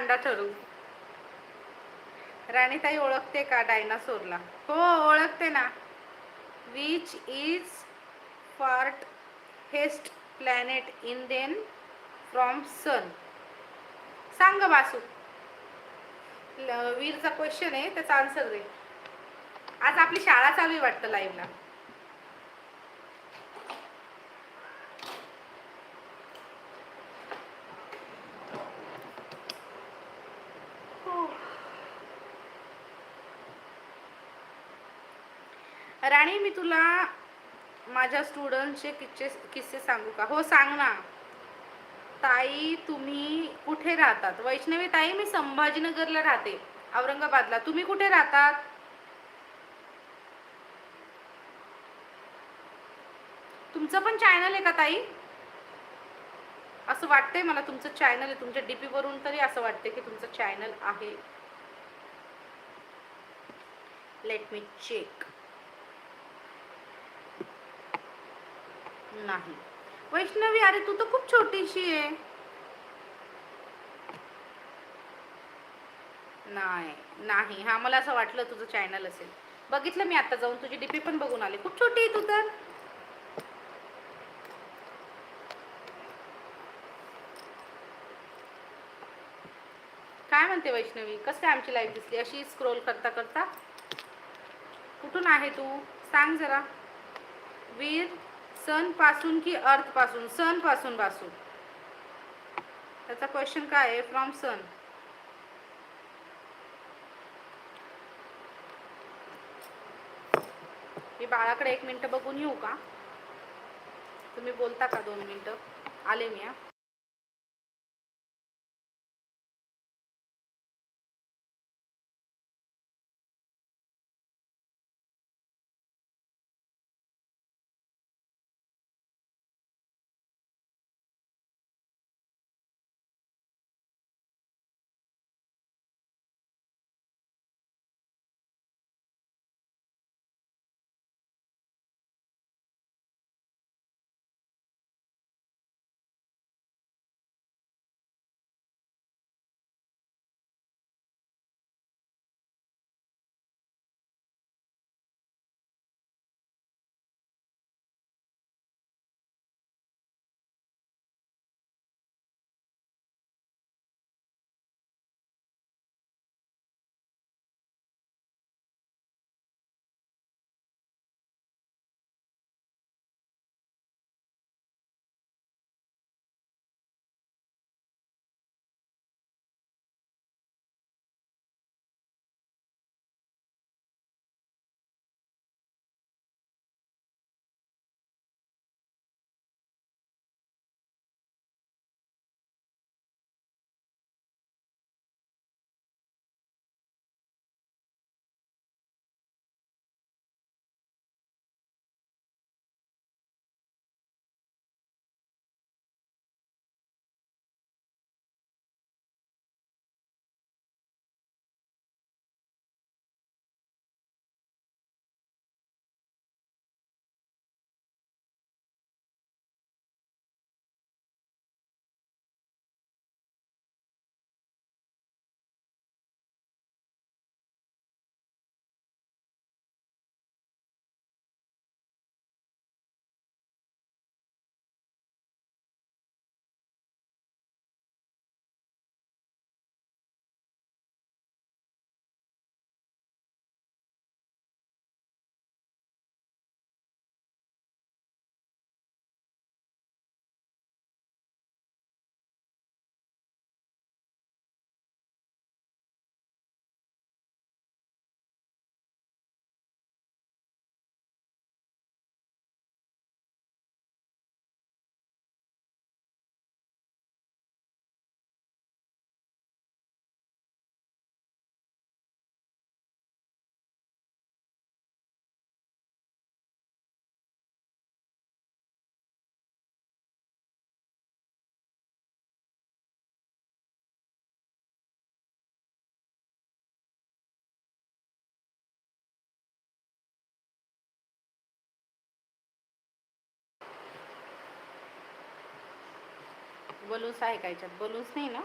अंडा ठरू. राणीताई ओळखते का डायनासोरला? हो ओळखते ना. Which is farthest planet in then from sun सांग बासू. वीरचा क्वेश्चन आहे त्याचा आन्सर दे. आज आपली शाळा चालू आहे वाटतं लाईव्हला राणी मी तुला माझ्या स्टुडंटचे किस्से किस्से सांगू का? हो सांग ना. ताई तुम्ही कुठे राहतात? वैष्णवी ताई मी संभाजीनगरला राहते औरंगाबादला. तुम्ही कुठे राहतात? तुमचं पण चॅनल आहे का ताई? असं वाटतंय मला तुमचं चॅनल आहे. तुमच्या डीपी वरून तरी असं वाटतंय की तुमचं चॅनल आहे. लेट मी चेक नाही. वैष्णवी अरे तू तर खूप छोटीशी आहे. नाही नाही. हा मला असं वाटलं तुझं चॅनल असेल. बघितलं मी आता जाऊन. तुझी डीपी पण बघून आले. खूप छोटी आहे तू तर. काय म्हणते वैष्णवी? कसं काय आमची लाईफ दिसली? अशी स्क्रोल करता करता? कुठून आहे तू? सांग जरा. वीर सनपासून की अर्थपासून? सनपासून पासून. त्याचा क्वेश्चन काय आहे? फ्रॉम सन मी बाळाकडे एक मिनिट बघून येऊ का? तुम्ही बोलता का दोन मिनिटं? आले मी हा. बलून्स आहे का याच्यात? बलून्स नाही ना?